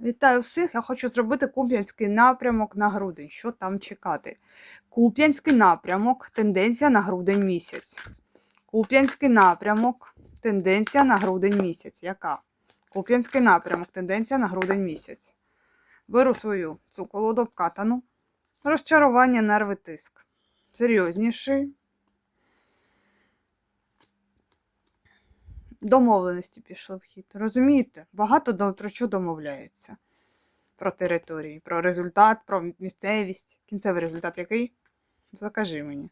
Вітаю всіх! Я хочу зробити Куп'янський напрямок на грудень. Що там чекати? Куп'янський напрямок, тенденція на грудень місяць. Куп'янський напрямок, тенденція на грудень місяць. Яка? Куп'янський напрямок, тенденція на грудень місяць. Беру свою цю колоду обкатану. Розчарування, нерви, тиск. Серйозніший. Домовленості пішли в хід. Розумієте? Багато до- що домовляється. Про території, про результат, про місцевість. Кінцевий результат який? Закажи мені.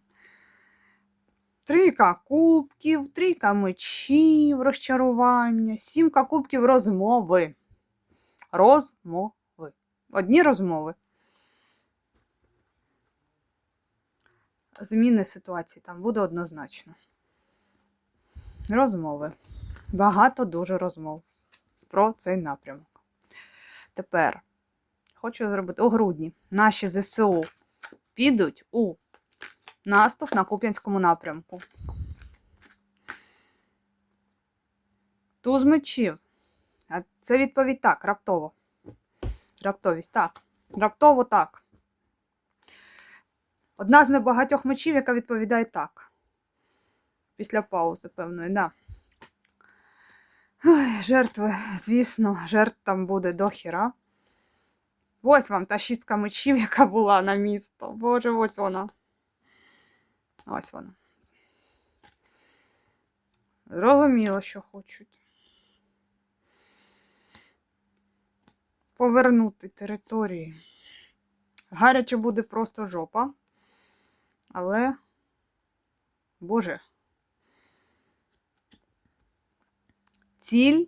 Трійка кубків, трійка мечів, розчарування, сімка кубків розмови. Розмови. Одні розмови. Зміни ситуації там буде однозначно. Розмови. Багато дуже розмов про цей напрямок. Тепер хочу зробити у грудні. Наші ЗСУ підуть у наступ на Куп'янському напрямку. Туз мечів. А це відповідь так, раптово. Раптовість, так. Раптово так. Одна з небагатьох мечів, яка відповідає так. Після паузи, певної, да. Ой, жертви, звісно, жертв там буде до хіра. Ось вам та шістка мечів, яка була на місто. Боже, ось вона. Ось вона. Зрозуміло, що хочуть. Повернути території. Гаряче буде просто жопа. Але, Боже. Ціль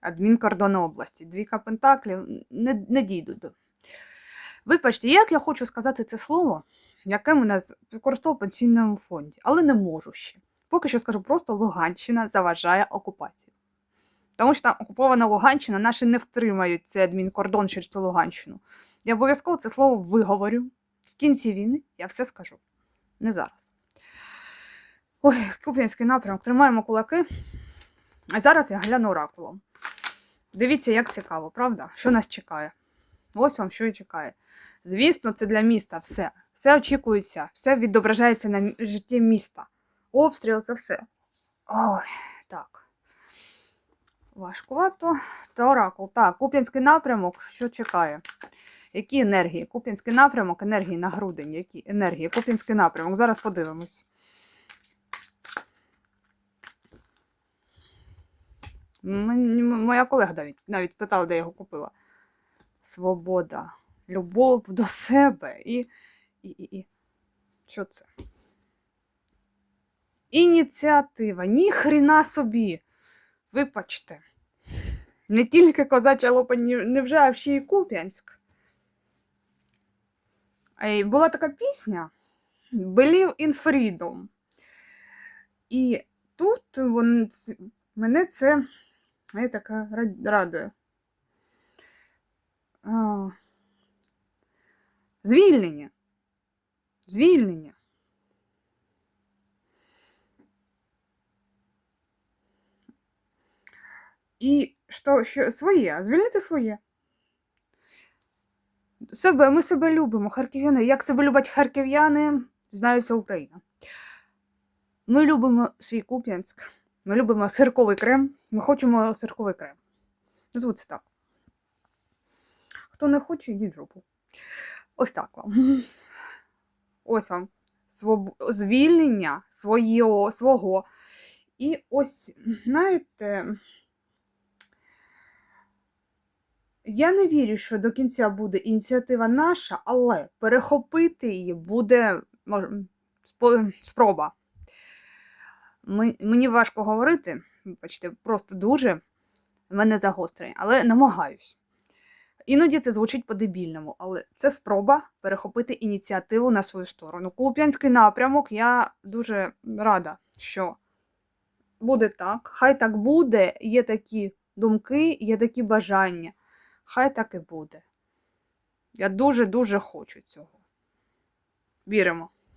адмінкордони області. Двіка пентаклів не, не дійду. Вибачте, як я хочу сказати це слово, яке мене використовував в пенсійному фонді, але не можу ще. Поки що скажу просто Луганщина заважає окупації. Тому що там окупована Луганщина, наші не втримають цей адмінкордон через цю Луганщину. Я обов'язково це слово виговорю. В кінці війни я все скажу. Не зараз. Ой, Куп'янський напрямок, тримаємо кулаки. А зараз я гляну оракулом. Дивіться, як цікаво, правда? Що нас чекає? Ось вам що і чекає. Звісно, це для міста все. Все очікується, все відображається на житті міста. Обстріл це все. Ой, так. Важкувато. Та оракул. Так, Куп'янський напрямок, що чекає? Які енергії? Куп'янський напрямок, енергії на грудень. Які енергії? Куп'янський напрямок. Зараз подивимось. Моя колега навіть, навіть питала, де я його купила. Свобода, любов до себе і. і, і, і. Що це? Ініціатива. Ні хріна собі. Вибачте. Не тільки козача лопа, невже а ще й Куп'янськ. Була така пісня Believe in Freedom. І тут вон, мене це я така ра- радує. Звільнення. Звільнення. І що, що своє, звільнити своє. Себе, ми себе любимо, харків'яни. Як себе люблять харків'яни, знає вся Україна. Ми любимо свій Куп'янськ, ми любимо сирковий крем, ми хочемо сирковий крем. Це так. Хто не хоче, йдіть в жопу. Ось так вам. Ось вам своб... звільнення своєго, свого. І ось, знаєте, я не вірю, що до кінця буде ініціатива наша, але перехопити її буде спроба. Мені важко говорити, бачите, просто дуже в мене загострення, але намагаюсь. Іноді це звучить по-дебільному, але це спроба перехопити ініціативу на свою сторону. Куп'янський напрямок, я дуже рада, що буде так. Хай так буде, є такі думки, є такі бажання. Хай так і буде. Я дуже-дуже хочу цього. Віримо.